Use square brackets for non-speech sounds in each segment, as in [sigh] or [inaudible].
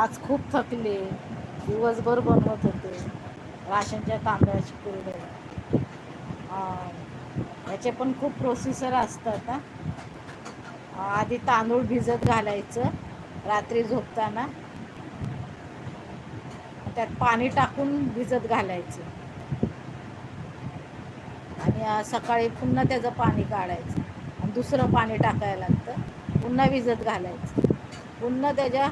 आज खूप थकले. दिवसभर बनवत होते. राशनच्या तांदळाची कुरडई याचे पण खूप प्रोसिजर असतात आधी तांदूळ भिजत घालायचं रात्री झोपताना. त्यात पाणी टाकून भिजत घालायचं. आणि सकाळी पुन्हा त्याचं पाणी काढायचं. आणि दुसरं पाणी टाकायला लागतं. पुन्हा भिजत घालायचं. पुन्हा त्याच्या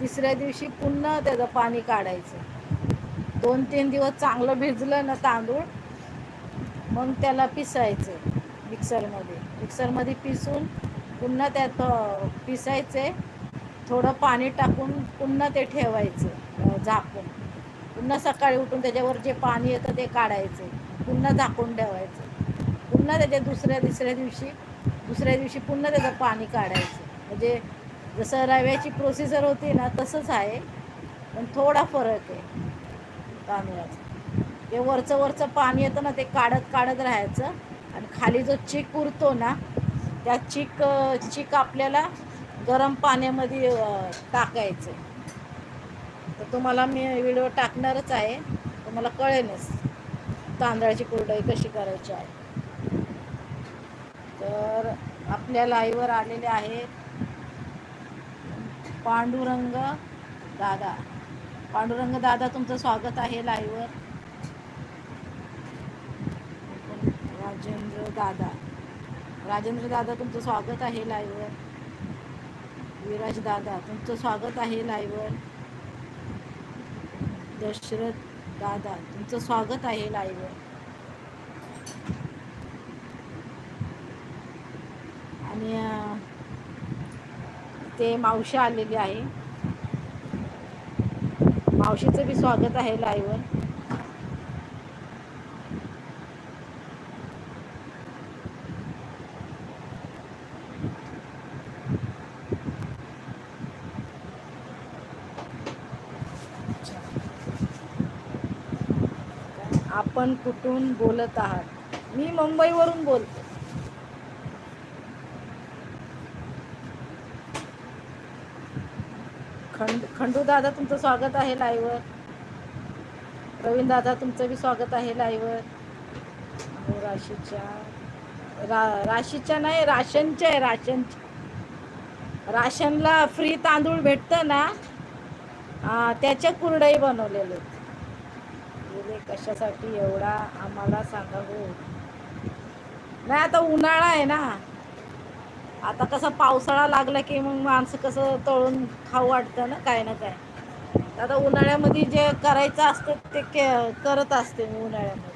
तिसऱ्या दिवशी पुन्हा त्याचं पाणी काढायचं. दोन तीन दिवस चांगलं भिजलं ना तांदूळ मग त्याला पिसायचं मिक्सरमध्ये. मिक्सरमध्ये पिसून पुन्हा त्यात पिसायचे. थोडं पाणी टाकून पुन्हा ते ठेवायचं झाकून. पुन्हा सकाळी उठून त्याच्यावर जे पाणी येतं ते काढायचे. पुन्हा झाकून ठेवायचं. पुन्हा त्याच्या दुसऱ्या तिसऱ्या दिवशी दुसऱ्या दिवशी पुन्हा त्याचं पाणी काढायचं. म्हणजे जसं रव्याची प्रोसिजर होती ना तसंच आहे. पण थोडा फरक आहे तांदळाचा. ते वरचं वरचं पाणी येतं ना ते काढत काढत राहायचं. आणि खाली जो चीक उरतो ना त्या चीक चीक आपल्याला गरम पाण्यामध्ये टाकायचं. तर तुम्हाला मी व्हिडिओ टाकणारच आहे. तुम्हाला कळेलच तांदळाची कुरडई कशी करायची आहे. तर आपल्या लाईवर आलेले आहेत पांडुरंग दादा. पांडुरंग दादा तुमचं स्वागत आहे लाईव्हवर राजेंद्र दादा. राजेंद्र दादा तुमचं स्वागत आहे लाईव्हवर विराज दादा तुमचं स्वागत आहे लाईव्हवर दशरथ दादा तुमचं स्वागत आहे लाईव्हवर आणि ते मावशी आलेली आहे. मावशीचं बी स्वागत आहे लाईव्हवर आपण कुठून बोलत आहात? मी मुंबईवरून बोलतो. खंड खंडू दादा तुमचं स्वागत आहे लाईव्हवर प्रवीण दादा तुमचं बी स्वागत आहे लाईव्हवर राशीच्या रा राशीच्या नाही राशनच्या आहे राशनच्या राशनला फ्री तांदूळ भेटतं ना त्याच्या कुरडई बनवलेले गेले कशासाठी एवढा आम्हाला सांगा हो. नाही आता उन्हाळा आहे ना. आता कसं पावसाळा लागला की मग माणसं कसं तळून खाऊ वाटतं ना काय ना काय. आता उन्हाळ्यामध्ये जे करायचं असतं ते के करत असते मी उन्हाळ्यामध्ये.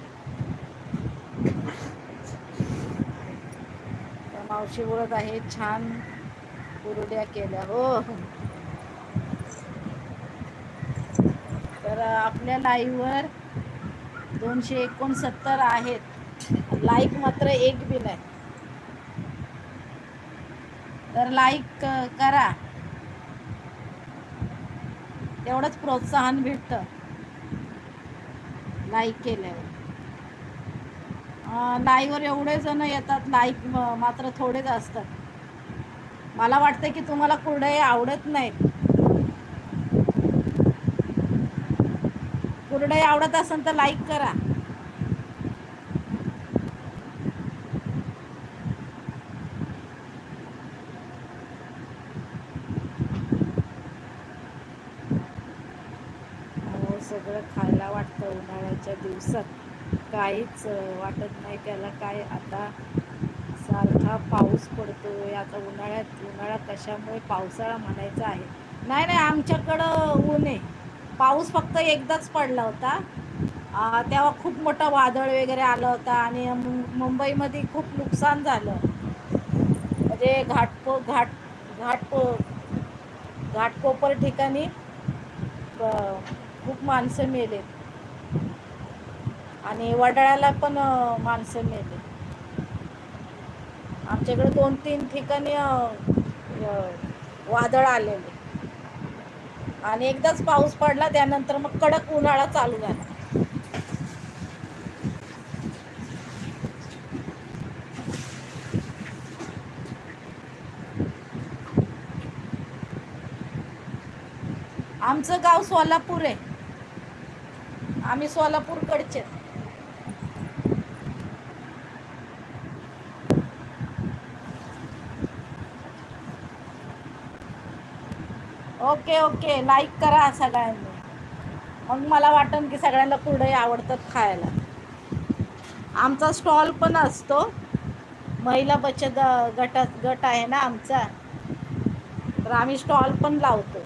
मावशी बोलत आहे छान कुरड्या केल्या हो. तर आपल्या लाईव्हवर दोनशे एकोणसत्तर आहेत. लाईक मात्र एक बी नाही. तर लाईक करा. तेवढंच प्रोत्साहन भेटतं. लाईक केल्यावर. लाईव्हवर एवढे जण येतात लाईक मात्र थोडेच असतात. मला वाटतं की तुम्हाला कुरडई आवडत नाहीत कुरडई आवडत असेल तर लाईक करा. सगळं खायला वाटतं उन्हाळ्याच्या दिवसात. काहीच वाटत नाही त्याला काय आता सारखा पाऊस पडतोय. आता उन्हाळ्यात उन्हाळा कशामुळे पावसाळा म्हणायचा आहे? नाही नाही आमच्याकडं ऊन आहे. पाऊस फक्त एकदाच पडला होता. तेव्हा खूप मोठा वादळ वगैरे आलं होता आणि मुंबईमध्ये खूप नुकसान झालं. म्हणजे घाटको घाट घाटको घाटकोपर ठिकाणी खूप माणसं मेले आणि वडाळ्याला पण माणसं मेले आमच्याकडे दोन तीन ठिकाणी वादळ आलेले. आणि एकदाच पाऊस पडला त्यानंतर मग कडक उन्हाळा चालू झाला. आमचं गाव सोलापूर आहे. आम्ही सोलापूरकडचे. Okay okay. लाईक करा सगळ्यांनी. मग मला वाटन की सगळ्यांना कुरडई आवडतात खायला. आमचा स्टॉल पण असतो. महिला बचत गटात गट आहे ना आमचा. तर आम्ही स्टॉल पण लावतो.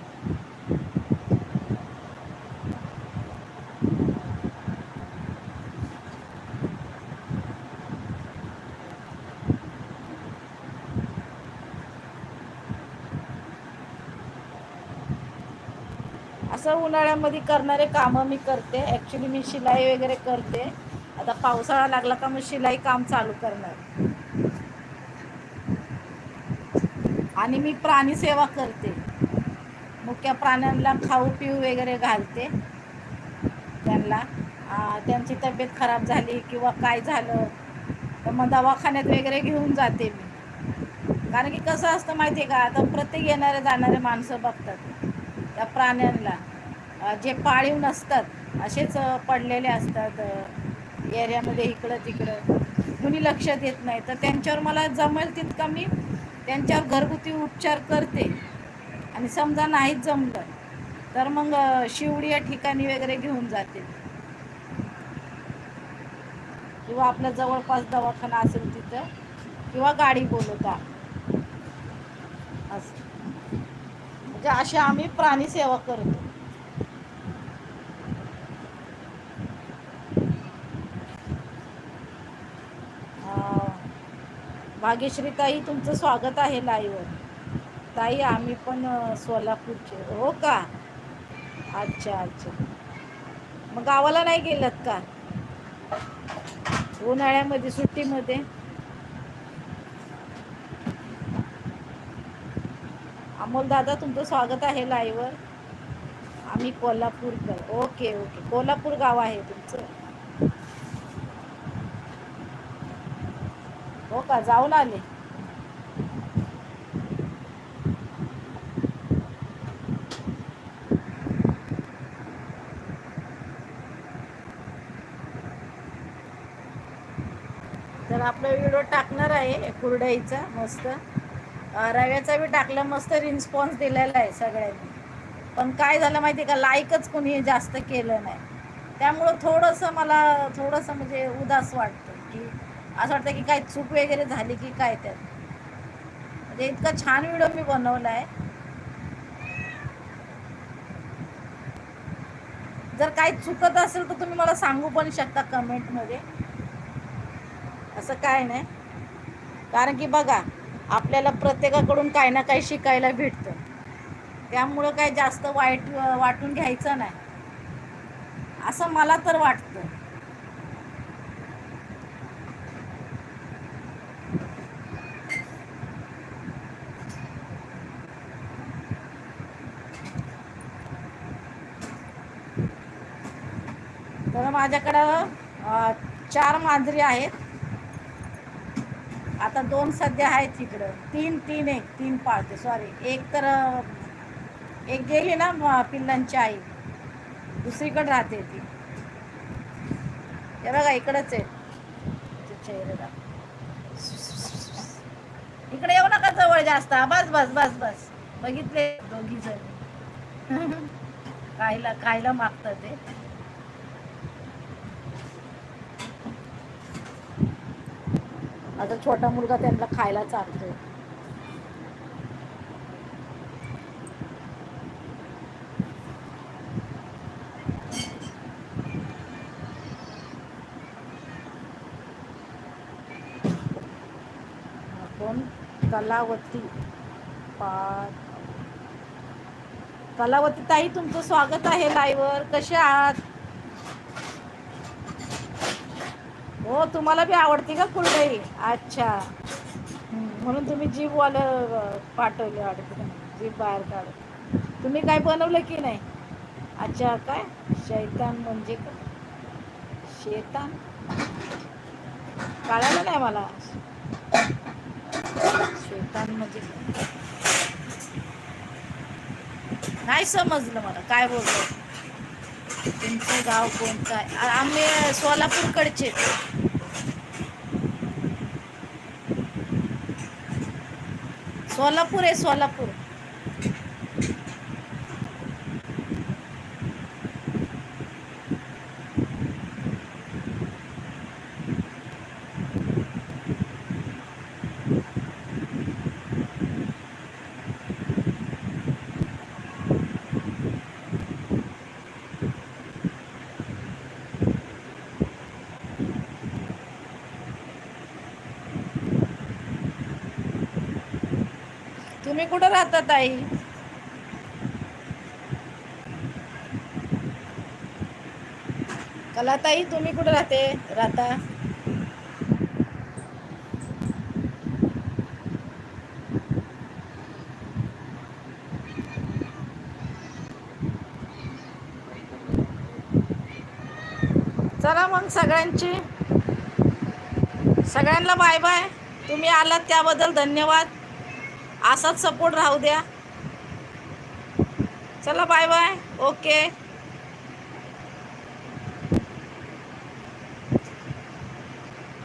असं उन्हाळ्यामध्ये करणारे कामं मी करते. ॲक्च्युली मी शिलाई वगैरे करते. आता पावसाळा लागला का मग शिलाई काम चालू करणार. आणि मी प्राणी सेवा करते. मुख्य प्राण्यांना खाऊ पिऊ वगैरे घालते. त्यांना. त्यांची तब्येत खराब झाली किंवा काय झालं तर मग दवाखान्यात वगैरे घेऊन जाते मी. कारण की कसं असतं माहिती आहे का? आता प्रत्येक येणारे जाणारे माणसं बघतात. त्या प्राण्यांना जे पाळीव नसतात असेच पडलेले असतात एरियामध्ये इकडं तिकडं. कुणी लक्ष देत नाही तर त्यांच्यावर मला जमेल तितका मी त्यांच्यावर घरगुती उपचार करते. आणि समजा नाहीच जमलं तर मग शिवडी या ठिकाणी वगैरे घेऊन जाते. किंवा आपल्या जवळपास दवाखाना असेल तिथं किंवा गाडी बोलवता. असं. म्हणजे अशी आम्ही प्राणी सेवा करतो. भाग्यश्री ताई तुमचं स्वागत आहे लाईवर ताई आम्ही पण सोलापूरचे. हो का? अच्छा अच्छा. मग गावाला नाही गेलात का? उन्हाळ्यामध्ये सुट्टीमध्ये? अमोल दादा तुमचं स्वागत आहे लाईव्हवर आम्ही कोल्हापूरकर ओके ओके. कोल्हापूर गाव आहे तुमचं. हो का? जाऊन आले. तर आपला व्हिडिओ टाकणार आहे कुरड्याईचा मस्त. रव्याचा बी टाकला मस्त रिस्पॉन्स दिलेला आहे सगळ्यांनी. पण काय झालं माहिती आहे का? लाईकच कोणी जास्त केलं नाही. त्यामुळं थोडंसं मला थोडंसं म्हणजे उदास वाटतं की असं वाटतं की काय चूक वगैरे झाली की काय त्यात. म्हणजे इतका छान व्हिडिओ मी बनवला आहे जर काही चुकत असेल तर तुम्ही मला सांगू पण शकता कमेंटमध्ये असं काय नाही. कारण की बघा आपल्याला प्रत्येकाकडून काही ना काही शिकायला भेटतं. त्यामुळं काही जास्त वाईट वाटून घ्यायचं नाही. असं मला तर वाटतं. तर माझ्याकडं चार मांजरी आहेत. आता दोन सध्या आहेत तिकडं तीन तीन एक तीन पाळते सॉरी एक तर एक गेली ना पिल्लांची आई. दुसरीकडे राहते ती. हे बघा इकडंच आहे. ते इकडे येऊ नका जवळ जास्त. बस बस बस बस. बघितले दोघी जण. [laughs] खायला खायला मागतात ते. आता छोटा मुलगा त्यांना खायला चालतो आपण कलावती पाठ कलावती ताई तुमचं स्वागत आहे लाईव्हवर कसे आहात? हो तुम्हाला बी आवडते का कुरडई? अच्छा. म्हणून तुम्ही जीपवालं पाठवले वाटतं जीप बाहेर काढ. तुम्ही काय बनवलं की नाही? अच्छा काय? शैतान म्हणजे का शेतान? कळालं नाही मला. शेतान म्हणजे नाही समजलं मला. काय बोलतो तुमचं गाव कोणतं आहे? आम्ही सोलापूरकडचे. सोलापूर आहे सोलापूर. तुम्ही कुठं राहता ताई? कलाताई तुम्ही कुठं राहते? राहता? चला मग सगळ्यांची. सगळ्यांना बाय बाय. तुम्ही आलात त्याबद्दल धन्यवाद. असाच सपोर्ट राहू द्या. चला बाय बाय ओके